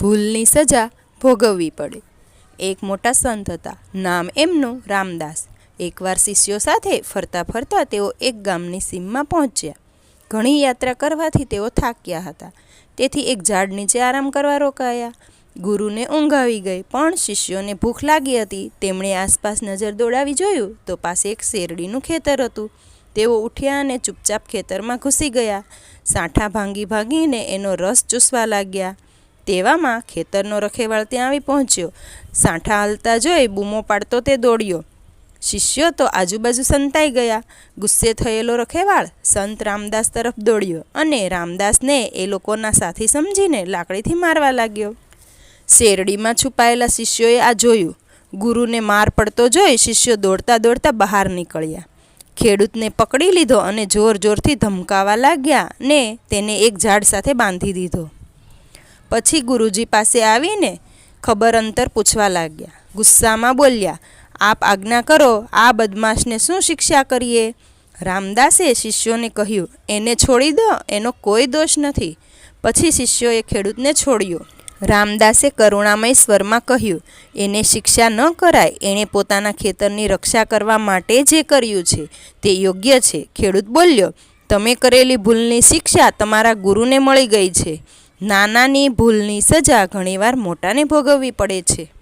ભૂલની સજા ભોગવવી પડે. એક મોટા સંત હતા, નામ એમનું રામદાસ. એકવાર શિષ્યો સાથે ફરતા ફરતા તેઓ એક ગામની સીમમાં પહોંચ્યા. ઘણી યાત્રા કરવાથી તેઓ થાક્યા હતા. તેથી એક ઝાડ નીચે આરામ કરવા રોકાયા. ગુરુને ઊંઘ આવી ગઈ, પણ શિષ્યોને ભૂખ લાગી હતી. તેમણે આસપાસ નજર દોડાવી જોયું તો પાસે એક શેરડીનું ખેતર હતું. તેઓ ઉઠ્યા અને ચૂપચાપ ખેતરમાં ઘૂસી ગયા. સાંઠા ભાંગી ભાંગીને એનો રસ ચૂસવા લાગ્યા. તેવામાં ખેતરનો રખેવાળ ત્યાં આવી પહોંચ્યો. સાંઠા હાલતા જોઈ બૂમો પાડતો તે દોડ્યો. શિષ્યો તો આજુબાજુ સંતાઈ ગયા. ગુસ્સે થયેલો રખેવાળ સંત રામદાસ તરફ દોડ્યો અને રામદાસને એ લોકોના સાથી સમજીને લાકડીથી મારવા લાગ્યો. શેરડીમાં છુપાયેલા શિષ્યોએ આ જોયું. ગુરુને માર પડતો જોઈ શિષ્યો દોડતા દોડતા બહાર નીકળ્યા. ખેડૂતને પકડી લીધો અને જોર જોરથી ધમકાવા લાગ્યા ને તેને એક ઝાડ સાથે બાંધી દીધો. પછી ગુરુજી પાસે આવીને ખબર અંતર પૂછવા લાગ્યા. ગુસ્સામાં બોલ્યા, આપ આજ્ઞા કરો, આ બદમાશને શું શિક્ષા કરીએ? રામદાસે શિષ્યોને કહ્યું, એને છોડી દો, એનો કોઈ દોષ નથી. પછી શિષ્યોએ ખેડૂતને છોડ્યો. રામદાસે કરુણામય સ્વરમાં કહ્યું, એને શિક્ષા ન કરાય, એણે પોતાના ખેતરની રક્ષા કરવા માટે જે કર્યું છે, તે યોગ્ય છે. ખેડૂત બોલ્યો, તમે કરેલી ભૂલની શિક્ષા તમારા ગુરુને મળી ગઈ છે. નાનાની ભૂલની સજા ઘણીવાર મોટાને ભોગવવી પડે છે.